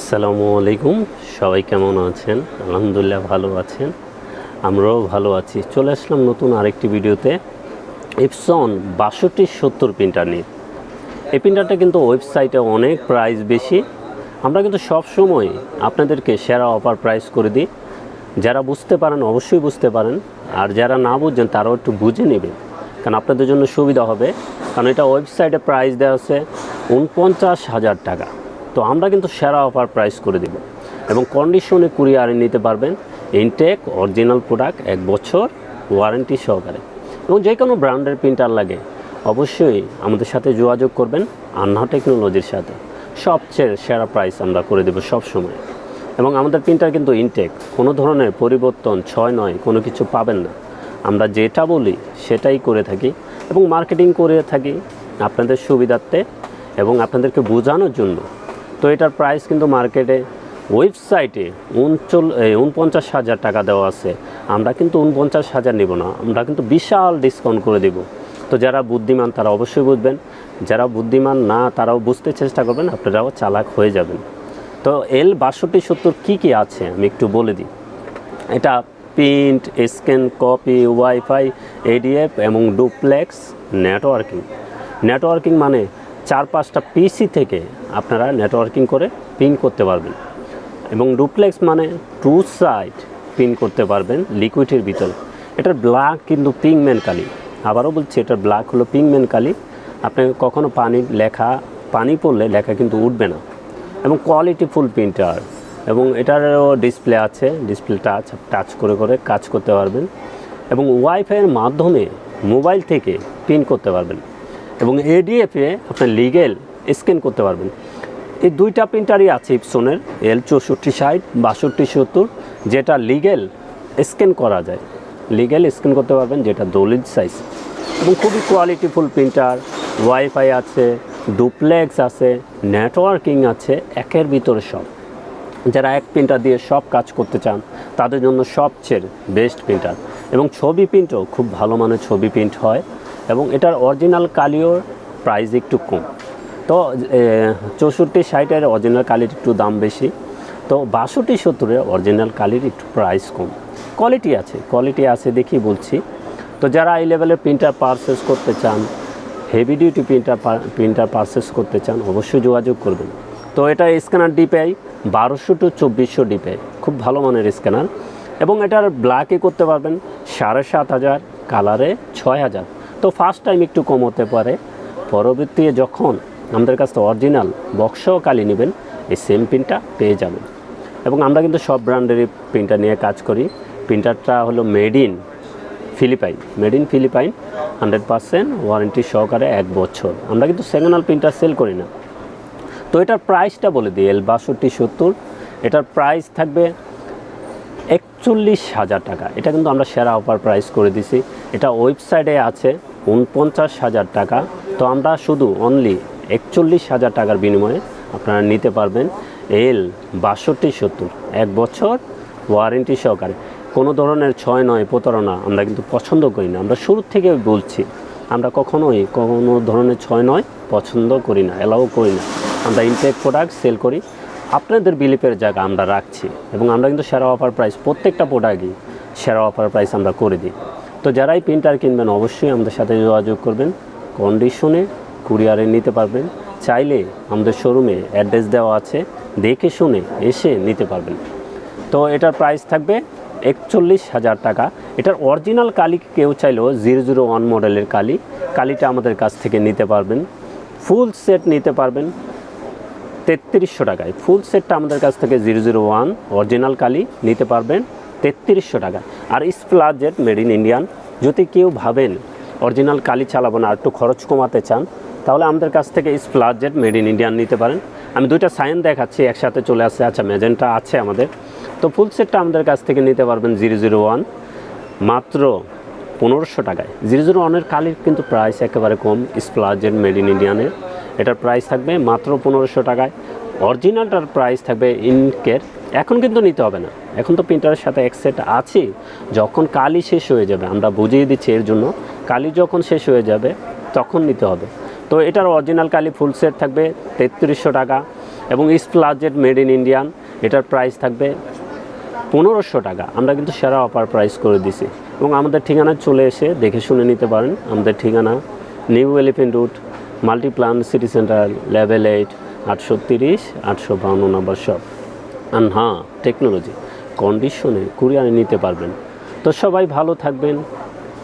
আসসালামু আলাইকুম। সবাই কেমন আছেন? আলহামদুলিল্লাহ ভালো আছেন। আমরাও ভালো আছি। চলে আসলাম নতুন আরেকটি ভিডিওতে। এপসন বাষট্টি সত্তর প্রিন্টার নিয়ে। এই প্রিন্টারটা কিন্তু ওয়েবসাইটে অনেক প্রাইস বেশি। আমরা কিন্তু সব সময় আপনাদেরকে সেরা অফার প্রাইস করে দিই। যারা বুঝতে পারেন, অবশ্যই বুঝতে পারেন। আর যারা না বুঝছেন তারাও একটু বুঝে নেবেন। কারণ আপনাদের জন্য সুবিধা হবে। কারণ এটা ওয়েবসাইটে প্রাইস দেওয়া আছে উনপঞ্চাশ হাজার টাকা। তো আমরা কিন্তু সেরা অফার প্রাইস করে দেব। এবং কন্ডিশনে কুরিয়ারে নিতে পারবেন ইনটেক অরিজিনাল প্রোডাক্ট এক বছর ওয়ারেন্টি সহকারে। এবং যে কোনো ব্র্যান্ডের প্রিন্টার লাগে, অবশ্যই আমাদের সাথে যোগাযোগ করবেন আন্না টেকনোলজির সাথে। সবচেয়ে সেরা প্রাইস আমরা করে দেবো সব সময় এবং আমাদের প্রিন্টার কিন্তু ইনটেক কোনো ধরনের পরিবর্তন, ছয় নয়, কোনো কিছু পাবেন না। আমরা যেটা বলি, সেটাই করে থাকি। এবং মার্কেটিং করে থাকি আপনাদের সুবিধার্থে এবং আপনাদেরকে বোঝানোর জন্য তো এটার প্রাইস কিন্তু মার্কেটে ওয়েবসাইটে উনচল উনপঞ্চাশ হাজার টাকা দেওয়া আছে। আমরা কিন্তু উনপঞ্চাশ হাজার নেব না, আমরা কিন্তু বিশাল ডিসকাউন্ট করে দেব। তো যারা বুদ্ধিমান, তারা অবশ্যই বুঝবেন। যারা বুদ্ধিমান না, তারাও বুঝতে চেষ্টা করবেন, আপনারাও চালাক হয়ে যাবেন। তো এল বাষট্টি সত্তর কী কী আছে? আমি একটু বলে দিই। এটা print scan copy WiFi ADF এবং ডুপ্লেক্স নেটওয়ার্কিং নেটওয়ার্কিং মানে চার পাঁচটা পিসি থেকে আপনারা নেটওয়ার্কিং করে প্রিন্ট করতে পারবেন। এবং ডুপ্লেক্স মানে টু সাইড প্রিন্ট করতে পারবেন লিকুইডের ভিতরে। এটার ব্ল্যাক কিন্তু পিংম্যান কালি। আবারও বলছি, এটার ব্ল্যাক হলো পিংম্যান কালি। আপনি কখনো পানি লেখা, পানি পড়লে লেখা কিন্তু উঠবে না। এবং কোয়ালিটি ফুল প্রিন্টার এবং এটারও ডিসপ্লে আছে ডিসপ্লে টাচ টাচ করে করে কাজ করতে পারবেন। এবং ওয়াইফাইয়ের মাধ্যমে মোবাইল থেকে প্রিন্ট করতে পারবেন। এবং এডিএফে আপনার লিগেল স্ক্যান করতে পারবেন। এই দুইটা প্রিন্টারই আছে ইপসনের এল চৌষট্টি ষাট, বাষট্টি সত্তর, যেটা লিগেল স্ক্যান করা যায়। লিগেল স্ক্যান করতে পারবেন, যেটা দলিত সাইজ এবং খুবই কোয়ালিটিফুল প্রিন্টার ওয়াইফাই আছে ডুপ্লেক্স আছে নেটওয়ার্কিং আছে, একের ভিতরে সব। যারা এক প্রিন্টার দিয়ে সব কাজ করতে চান, তাদের জন্য সবচেয়ে বেস্ট প্রিন্টার এবং ছবি প্রিন্টও খুব ভালো মানের ছবি প্রিন্ট হয়, এবং এটার অরিজিনাল কালিওর প্রাইস একটু কম। তো চৌষট্টি ষাটের অরিজিনাল কালির একটু দাম বেশি। তো, বাষট্টি সত্তরের অরিজিনাল কালির একটু প্রাইস কম। কোয়ালিটি আছে কোয়ালিটি আছে দেখি বলছি। তো, যারা এই লেভেলের প্রিন্টার পারচেস করতে চান heavy duty printer printer purchase করতে চান, অবশ্যই যোগাযোগ করবেন। তো, এটা স্ক্যানার ডিপিআই বারোশো টু চব্বিশশো ডিপিআই খুব ভালো মানের স্ক্যানার এবং এটার ব্ল্যাকে করতে পারবেন, সাড়ে সাত হাজার কালারে ছয় হাজার। তো ফার্স্ট টাইম একটু কম হতে পারে। পরবর্তী যখন আমাদের কাছ থেকে অরিজিনাল বক্সও কালি নেবেন, এই সেম প্রিন্টটা পেয়ে যাবেন। এবং আমরা কিন্তু সব ব্র্যান্ডেরই প্রিন্টার নিয়ে কাজ করি। প্রিন্টারটা হলো made in Philippine made in Philippine hundred percent warranty সহকারে এক বছর। আমরা কিন্তু সেকেন্ড প্রিন্টার সেল করি না। তো এটার প্রাইসটা বলে দিই এল বাষট্টি, সত্তর। এটার প্রাইস থাকবে একচল্লিশ হাজার টাকা। এটা কিন্তু আমরা সেরা অফার প্রাইস করে দিছি। এটা ওয়েবসাইটে আছে, উনপঞ্চাশ হাজার টাকা। তো আমরা শুধু অনলি একচল্লিশ হাজার টাকার বিনিময়ে আপনারা নিতে পারবেন এল বাষট্টি সত্তর। এক বছর ওয়ারেন্টি সহকারে। কোনো ধরনের ছয়, নয়, প্রতারণা আমরা কিন্তু পছন্দ করি না। আমরা শুরু থেকে বলছি, আমরা কখনোই কোনো ধরনের ছয়, নয় পছন্দ করি না, এলাও করি না। আমরা ইনটেক প্রোডাক্ট সেল করি। আপনাদের বিলিপের জায়গা আমরা রাখছি এবং আমরা কিন্তু সেরা অফার প্রাইস প্রত্যেকটা প্রোডাক্টই সেরা অফার প্রাইস আমরা করে দিই। তো যারাই প্রিন্টার কিনবেন, অবশ্যই আমাদের সাথে যোগাযোগ করবেন। কন্ডিশনে কুরিয়ারে নিতে পারবেন। চাইলে আমাদের শোরুমে অ্যাড্রেস দেওয়া আছে। দেখে শুনে এসে নিতে পারবেন। তো এটার প্রাইস থাকবে একচল্লিশ হাজার টাকা। এটার অরিজিনাল কালি কেউ চাইলেও জিরো জিরো ওয়ান মডেলের কালি। কালিটা আমাদের কাছ থেকে নিতে পারবেন। ফুল সেট নিতে পারবেন। তেত্রিশশো টাকায়। ফুল সেটটা আমাদের কাছ থেকে জিরো জিরো ওয়ান অরিজিনাল কালি নিতে পারবেন। তেত্রিশশো টাকা আর স্প্লাজেট মেড ইন ইন্ডিয়ান যদি কেউ ভাবেন অরিজিনাল কালি চালাবো না, আর একটু খরচ কমাতে চান তাহলে আমাদের কাছ থেকে স্প্লাজেট মেড ইন ইন্ডিয়ান নিতে পারেন। আমি দুইটা সাইন দেখাচ্ছি, একসাথে চলে আসছে। আচ্ছা ম্যাজেন্টা আছে আমাদের। তো ফুল সেটটা আমাদের কাছ থেকে নিতে পারবেন জিরো জিরো ওয়ান মাত্র পনেরোশো টাকায়। জিরো জিরো ওয়ানের কালির কিন্তু প্রাইস একেবারে কম স্প্লাজের মেড ইন ইন্ডিয়ানের এটার প্রাইস থাকবে মাত্র পনেরোশো টাকায়। অরিজিনালটার প্রাইস থাকবে ইনকের। এখন কিন্তু নিতে হবে না। এখন তো প্রিন্টারের সাথে এক সেট আছে। যখন কালি শেষ হয়ে যাবে, আমরা বুঝিয়ে দিচ্ছি এর জন্য, কালি যখন শেষ হয়ে যাবে, তখন নিতে হবে। তো এটার অরিজিনাল কালি ফুল সেট থাকবে তেত্রিশশো টাকা এবং স্প্লাজেট মেড ইন ইন্ডিয়ান এটার প্রাইস থাকবে পনেরোশো টাকা। আমরা কিন্তু সেরা অফার প্রাইস করে দিছি। এবং আমাদের ঠিকানা চলে এসে দেখে শুনে নিতে পারেন। আমাদের ঠিকানা new elephant road Multiplan city centre level eight আটশো তিরিশ, আটশো বাউন্ন নম্বর শপ আর হ্যাঁ টেকনোলজি কন্ডিশনে কুরিয়ারে নিতে পারবেন। তো সবাই ভালো থাকবেন।